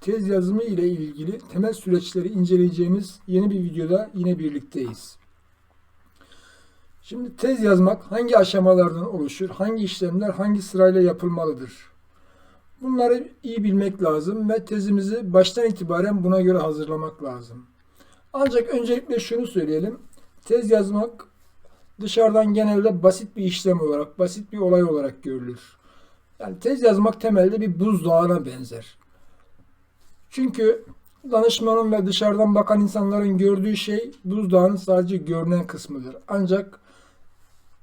tez yazımı ile ilgili temel süreçleri inceleyeceğimiz yeni bir videoda yine birlikteyiz. Şimdi tez yazmak hangi aşamalardan oluşur, hangi işlemler hangi sırayla yapılmalıdır? Bunları iyi bilmek lazım ve tezimizi baştan itibaren buna göre hazırlamak lazım. Ancak öncelikle şunu söyleyelim. Tez yazmak dışarıdan genelde basit bir işlem olarak, basit bir olay olarak görülür. Yani tez yazmak temelde bir buzdağına benzer. Çünkü danışmanın ve dışarıdan bakan insanların gördüğü şey buzdağının sadece görünen kısmıdır. Ancak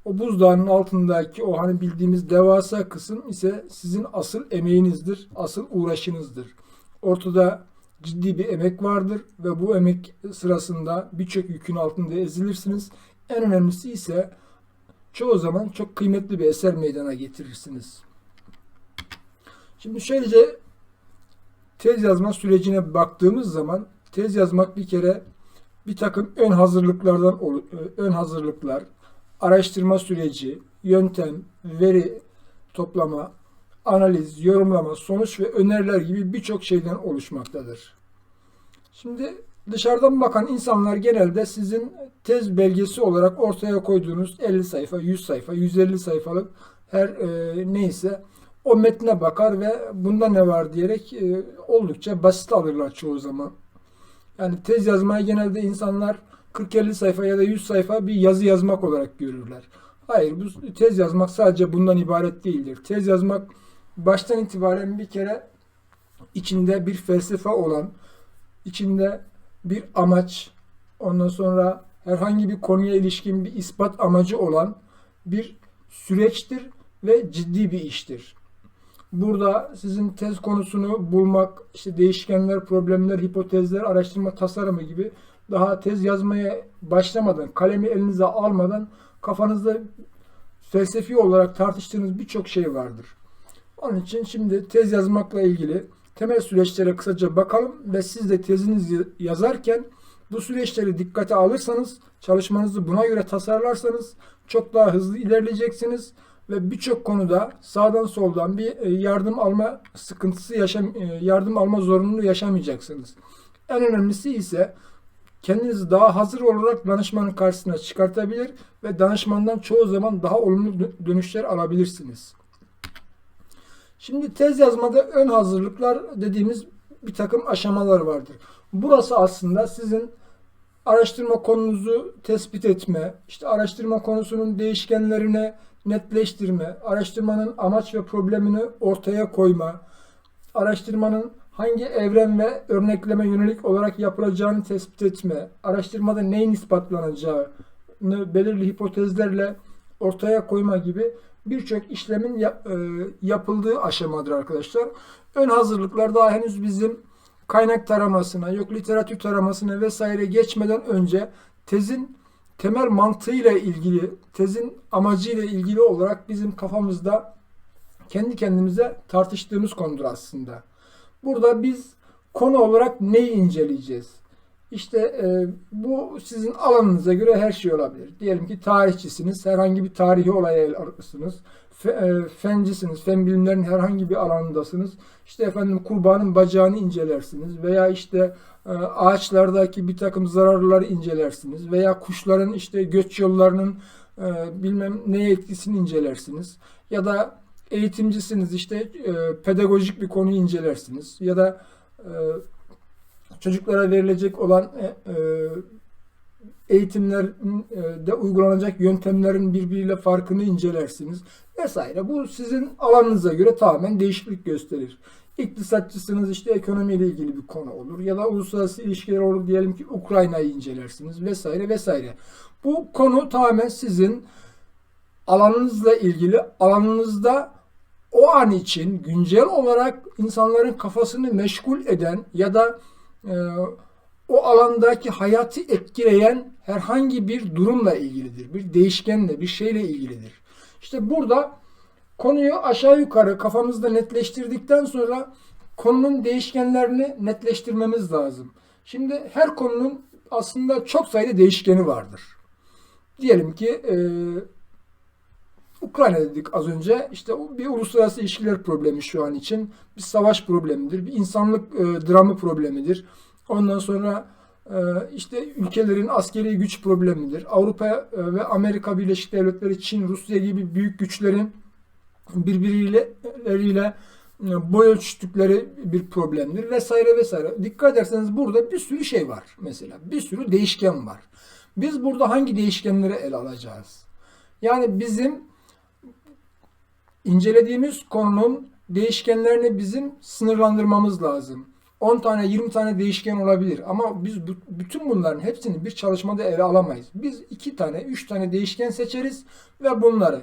o buzdağının altındaki o hani bildiğimiz devasa kısım ise sizin asıl emeğinizdir, asıl uğraşınızdır. Ortada ciddi bir emek vardır ve bu emek sırasında birçok yükün altında ezilirsiniz. En önemlisi ise çoğu zaman çok kıymetli bir eser meydana getirirsiniz. Şimdi şöylece tez yazma sürecine baktığımız zaman tez yazmak bir kere bir takım ön hazırlıklardan olu- ön hazırlıklar, araştırma süreci, yöntem, veri toplama, analiz, yorumlama, sonuç ve öneriler gibi birçok şeyden oluşmaktadır. Şimdi dışarıdan bakan insanlar genelde sizin tez belgesi olarak ortaya koyduğunuz 50 sayfa, 100 sayfa, 150 sayfalık her e, neyse o metne bakar ve bunda ne var diyerek e, oldukça basit alırlar çoğu zaman. Yani tez yazmayı genelde insanlar 40-50 sayfa ya da 100 sayfa bir yazı yazmak olarak görürler. Hayır bu tez yazmak sadece bundan ibaret değildir. Tez yazmak baştan itibaren bir kere içinde bir felsefe olan, içinde bir amaç, ondan sonra herhangi bir konuya ilişkin bir ispat amacı olan bir süreçtir ve ciddi bir iştir. Burada sizin tez konusunu bulmak, işte değişkenler, problemler, hipotezler, araştırma tasarımı gibi daha tez yazmaya başlamadan, kalemi elinize almadan kafanızda felsefi olarak tartıştığınız birçok şey vardır. Onun için şimdi tez yazmakla ilgili temel süreçlere kısaca bakalım ve siz de tezinizi yazarken bu süreçleri dikkate alırsanız, çalışmanızı buna göre tasarlarsanız çok daha hızlı ilerleyeceksiniz ve birçok konuda sağdan soldan bir e, yardım alma sıkıntısı yaşam e, yardım alma zorunluluğu yaşamayacaksınız. En önemlisi ise kendinizi daha hazır olarak danışmanın karşısına çıkartabilir ve danışmandan çoğu zaman daha olumlu dö- dönüşler alabilirsiniz. Şimdi tez yazmada ön hazırlıklar dediğimiz bir takım aşamalar vardır. Burası aslında sizin araştırma konunuzu tespit etme, işte araştırma konusunun değişkenlerini netleştirme, araştırmanın amaç ve problemini ortaya koyma, araştırmanın hangi evren ve örnekleme yönelik olarak yapılacağını tespit etme, araştırmada neyin ispatlanacağını belirli hipotezlerle ortaya koyma gibi birçok işlemin e, yapıldığı aşamadır arkadaşlar. Ön hazırlıklar daha henüz bizim kaynak taramasına, yok literatür taramasına vesaire geçmeden önce tezin temel mantığıyla ilgili, tezin amacıyla ilgili olarak bizim kafamızda kendi kendimize tartıştığımız konudur aslında. Burada biz konu olarak neyi inceleyeceğiz? İşte e, bu sizin alanınıza göre her şey olabilir. Diyelim ki tarihçisiniz, herhangi bir tarihi olaya el arıyorsunuz. E, fencisiniz, fen bilimlerin herhangi bir alanındasınız. İşte efendim kurbanın bacağını incelersiniz veya işte e, ağaçlardaki bir takım zararları incelersiniz veya kuşların işte göç yollarının e, bilmem neye etkisini incelersiniz ya da eğitimcisiniz işte pedagojik bir konuyu incelersiniz ya da çocuklara verilecek olan eğitimlerde uygulanacak yöntemlerin birbiriyle farkını incelersiniz vesaire. Bu sizin alanınıza göre tamamen değişiklik gösterir. İktisatçısınız işte ekonomiyle ilgili bir konu olur ya da uluslararası ilişkiler olur diyelim ki Ukrayna'yı incelersiniz vesaire vesaire. Bu konu tamamen sizin alanınızla ilgili alanınızda o an için güncel olarak insanların kafasını meşgul eden ya da e, o alandaki hayatı etkileyen herhangi bir durumla ilgilidir. Bir değişkenle, bir şeyle ilgilidir. İşte burada konuyu aşağı yukarı kafamızda netleştirdikten sonra konunun değişkenlerini netleştirmemiz lazım. Şimdi her konunun aslında çok sayıda değişkeni vardır. Diyelim ki e, Ukrayna dedik az önce. İşte bir uluslararası ilişkiler problemi şu an için. Bir savaş problemidir. Bir insanlık e, dramı problemidir. Ondan sonra işte ülkelerin askeri güç problemidir. Avrupa e, ve Amerika Birleşik Devletleri, Çin, Rusya gibi büyük güçlerin birbiriyle leriyle, e, boy ölçtükleri bir problemdir vesaire vesaire. Dikkat ederseniz burada bir sürü şey var mesela. Bir sürü değişken var. Biz burada hangi değişkenleri ele alacağız? Yani bizim incelediğimiz konunun değişkenlerini bizim sınırlandırmamız lazım. 10 tane 20 tane değişken olabilir ama biz bu- bütün bunların hepsini bir çalışmada ele alamayız. Biz 2 tane 3 tane değişken seçeriz ve bunları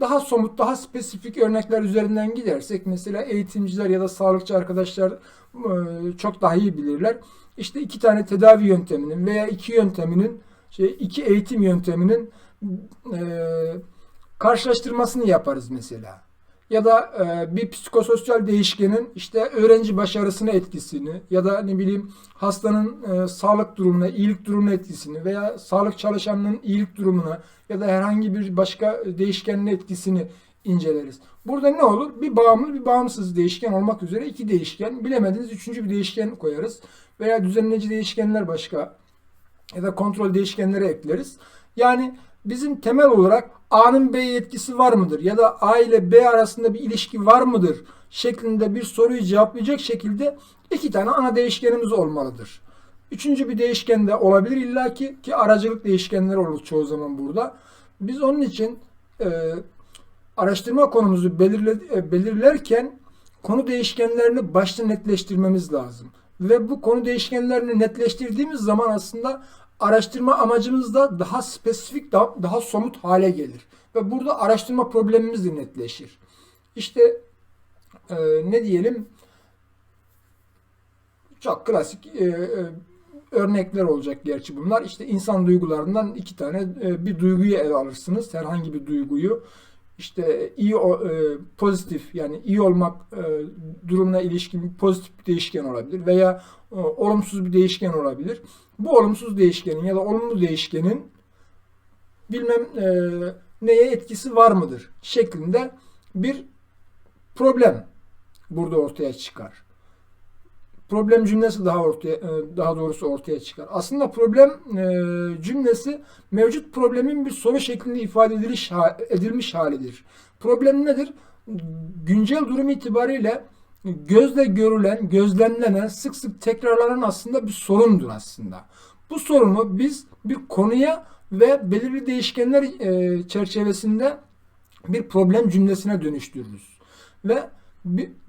daha somut, daha spesifik örnekler üzerinden gidersek mesela eğitimciler ya da sağlıkçı arkadaşlar e, çok daha iyi bilirler. İşte iki tane tedavi yönteminin veya iki yönteminin şey iki eğitim yönteminin e, karşılaştırmasını yaparız mesela. Ya da e, bir psikososyal değişkenin işte öğrenci başarısına etkisini ya da ne bileyim hastanın e, sağlık durumuna, iyilik durumuna etkisini veya sağlık çalışanının iyilik durumuna ya da herhangi bir başka değişkenin etkisini inceleriz. Burada ne olur? Bir bağımlı bir bağımsız değişken olmak üzere iki değişken. Bilemediniz üçüncü bir değişken koyarız. Veya düzenleyici değişkenler başka ya da kontrol değişkenleri ekleriz. Yani bizim temel olarak A'nın B'ye etkisi var mıdır? Ya da A ile B arasında bir ilişki var mıdır? Şeklinde bir soruyu cevaplayacak şekilde iki tane ana değişkenimiz olmalıdır. Üçüncü bir değişken de olabilir illaki ki aracılık değişkenleri olur çoğu zaman burada. Biz onun için e, araştırma konumuzu belirle, e, belirlerken konu değişkenlerini başta netleştirmemiz lazım. Ve bu konu değişkenlerini netleştirdiğimiz zaman aslında araştırma amacımız da daha spesifik, daha, daha somut hale gelir. Ve burada araştırma problemimiz de netleşir. İşte e, ne diyelim çok klasik e, e, örnekler olacak gerçi bunlar. İşte insan duygularından iki tane e, bir duyguyu ele alırsınız. Herhangi bir duyguyu. İşte iyi o- e, pozitif yani iyi olmak e, durumuna ilişkin pozitif bir değişken olabilir veya e, olumsuz bir değişken olabilir. Bu olumsuz değişkenin ya da olumlu değişkenin bilmem e, neye etkisi var mıdır şeklinde bir problem burada ortaya çıkar. Problem cümlesi daha ortaya e, daha doğrusu ortaya çıkar. Aslında problem e, cümlesi mevcut problemin bir soru şeklinde ifade ediliş edilmiş halidir. Problem nedir? Güncel durum itibariyle gözle görülen, gözlemlenen, sık sık tekrarlanan aslında bir sorundur aslında. Bu sorunu biz bir konuya ve belirli değişkenler e, çerçevesinde bir problem cümlesine dönüştürürüz. Ve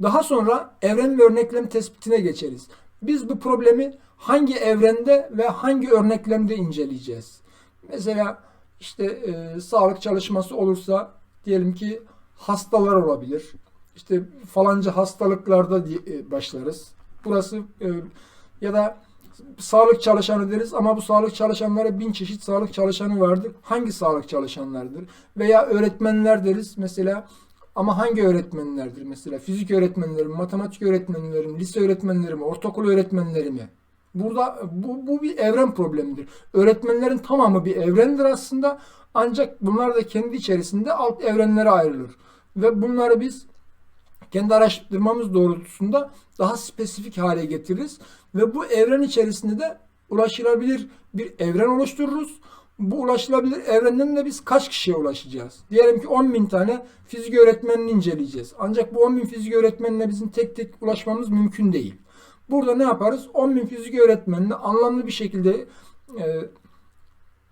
daha sonra evren ve örneklem tespitine geçeriz. Biz bu problemi hangi evrende ve hangi örneklemde inceleyeceğiz? Mesela işte e, sağlık çalışması olursa diyelim ki hastalar olabilir. İşte falanca hastalıklarda e, başlarız. Burası e, ya da sağlık çalışanı deriz ama bu sağlık çalışanlara bin çeşit sağlık çalışanı vardır. Hangi sağlık çalışanlardır? Veya öğretmenler deriz mesela ama hangi öğretmenlerdir mesela? Fizik öğretmenleri mi, matematik öğretmenleri mi, lise öğretmenleri mi, ortaokul öğretmenleri mi? Burada bu, bu bir evren problemidir. Öğretmenlerin tamamı bir evrendir aslında. Ancak bunlar da kendi içerisinde alt evrenlere ayrılır. Ve bunları biz kendi araştırmamız doğrultusunda daha spesifik hale getiririz ve bu evren içerisinde de ulaşılabilir bir evren oluştururuz. Bu ulaşılabilir evrenden de biz kaç kişiye ulaşacağız? Diyelim ki 10 bin tane fizik öğretmenini inceleyeceğiz. Ancak bu 10 bin fizik öğretmenine bizim tek tek ulaşmamız mümkün değil. Burada ne yaparız? 10 bin fizik öğretmenini anlamlı bir şekilde e,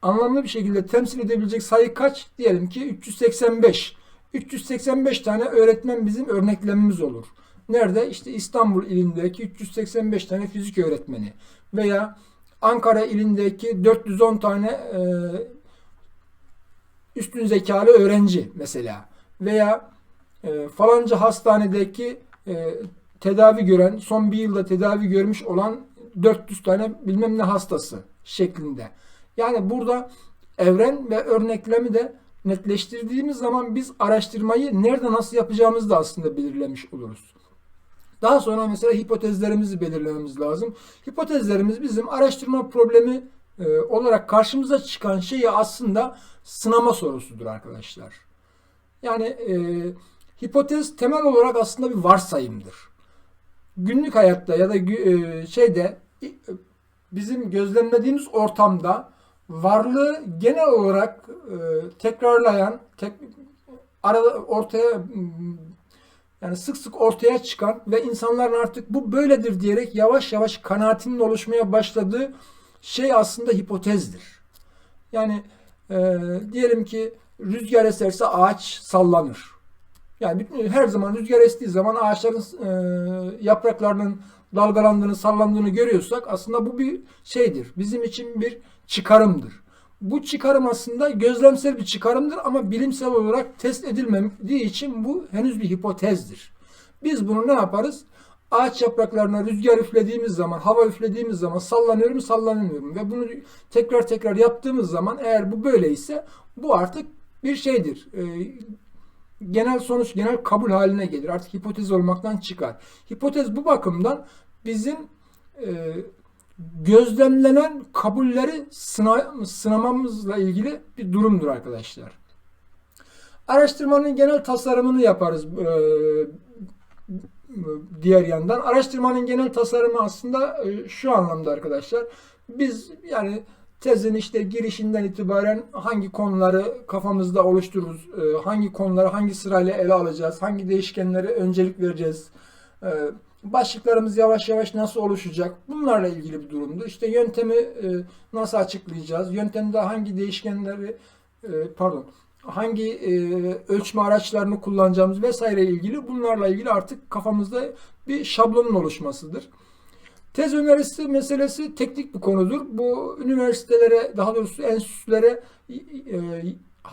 anlamlı bir şekilde temsil edebilecek sayı kaç? Diyelim ki 385. 385 tane öğretmen bizim örneklemimiz olur. Nerede? İşte İstanbul ilindeki 385 tane fizik öğretmeni veya Ankara ilindeki 410 tane e, üstün zekalı öğrenci mesela veya e, falanca hastanedeki e, tedavi gören, son bir yılda tedavi görmüş olan 400 tane bilmem ne hastası şeklinde. Yani burada evren ve örneklemi de netleştirdiğimiz zaman biz araştırmayı nerede nasıl yapacağımızı da aslında belirlemiş oluruz. Daha sonra mesela hipotezlerimizi belirlememiz lazım. Hipotezlerimiz bizim araştırma problemi e, olarak karşımıza çıkan şeyi aslında sınama sorusudur arkadaşlar. Yani e, hipotez temel olarak aslında bir varsayımdır. Günlük hayatta ya da e, şeyde e, bizim gözlemlediğimiz ortamda varlığı genel olarak e, tekrarlayan, tek, arada ortaya yani sık sık ortaya çıkan ve insanların artık bu böyledir diyerek yavaş yavaş kanaatinin oluşmaya başladığı şey aslında hipotezdir. Yani e, diyelim ki rüzgar eserse ağaç sallanır. Yani her zaman rüzgar estiği zaman ağaçların e, yapraklarının dalgalandığını, sallandığını görüyorsak aslında bu bir şeydir. Bizim için bir çıkarımdır. Bu çıkarım aslında gözlemsel bir çıkarımdır ama bilimsel olarak test edilmediği için bu henüz bir hipotezdir. Biz bunu ne yaparız? Ağaç yapraklarına rüzgar üflediğimiz zaman, hava üflediğimiz zaman sallanıyor mu, sallanmıyor mu? Ve bunu tekrar tekrar yaptığımız zaman eğer bu böyleyse bu artık bir şeydir. Ee, genel sonuç, genel kabul haline gelir. Artık hipotez olmaktan çıkar. Hipotez bu bakımdan bizim e, gözlemlenen kabulleri sına, sınamamızla ilgili bir durumdur arkadaşlar. Araştırmanın genel tasarımını yaparız e, diğer yandan. Araştırmanın genel tasarımı aslında e, şu anlamda arkadaşlar. Biz yani tezin işte girişinden itibaren hangi konuları kafamızda oluştururuz, e, hangi konuları hangi sırayla ele alacağız, hangi değişkenlere öncelik vereceğiz, e, başlıklarımız yavaş yavaş nasıl oluşacak, bunlarla ilgili bir durumdu. İşte yöntemi e, nasıl açıklayacağız, yöntemde hangi değişkenleri, e, pardon, hangi e, ölçme araçlarını kullanacağımız vesaire ilgili bunlarla ilgili artık kafamızda bir şablonun oluşmasıdır. Tez önerisi meselesi teknik bir konudur. Bu üniversitelere, daha doğrusu enstitülere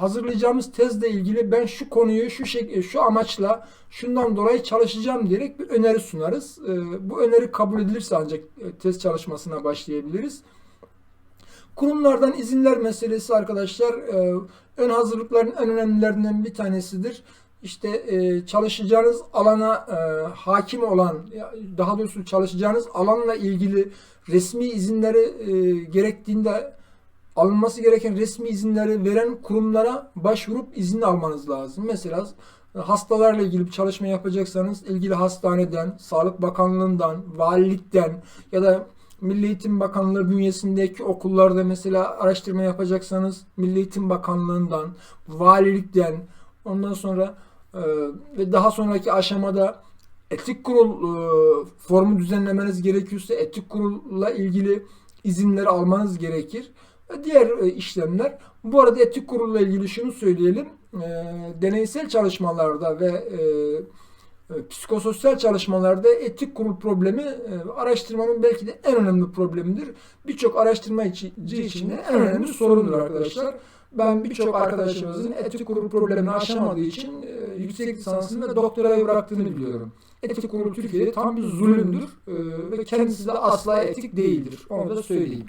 hazırlayacağımız tezle ilgili ben şu konuyu şu şek şu amaçla şundan dolayı çalışacağım diyerek bir öneri sunarız. E, Bu öneri kabul edilirse ancak e, tez çalışmasına başlayabiliriz. Kurumlardan izinler meselesi arkadaşlar e, ön hazırlıkların en önemlilerinden bir tanesidir. İşte e, çalışacağınız alana e, hakim olan, daha doğrusu çalışacağınız alanla ilgili resmi izinleri e, gerektiğinde alınması gereken resmi izinleri veren kurumlara başvurup izin almanız lazım. Mesela e, hastalarla ilgili bir çalışma yapacaksanız ilgili hastaneden, Sağlık Bakanlığından, valilikten ya da Milli Eğitim Bakanlığı bünyesindeki okullarda mesela araştırma yapacaksanız Milli Eğitim Bakanlığından, valilikten, ondan sonra e, ve daha sonraki aşamada etik kurul e, formu düzenlemeniz gerekiyorsa etik kurulla ilgili izinleri almanız gerekir. Diğer e, işlemler. Bu arada etik kurulla ilgili şunu söyleyelim. E, deneysel çalışmalarda ve e, psikososyal çalışmalarda etik kurul problemi araştırmanın belki de en önemli problemidir. Birçok araştırma için, de en önemli sorundur arkadaşlar. Ben birçok arkadaşımızın etik kurul problemini aşamadığı için yüksek lisansını ve doktorayı bıraktığını biliyorum. Etik kurul Türkiye'de tam bir zulümdür ve kendisi de asla etik değildir. Onu da söyleyeyim.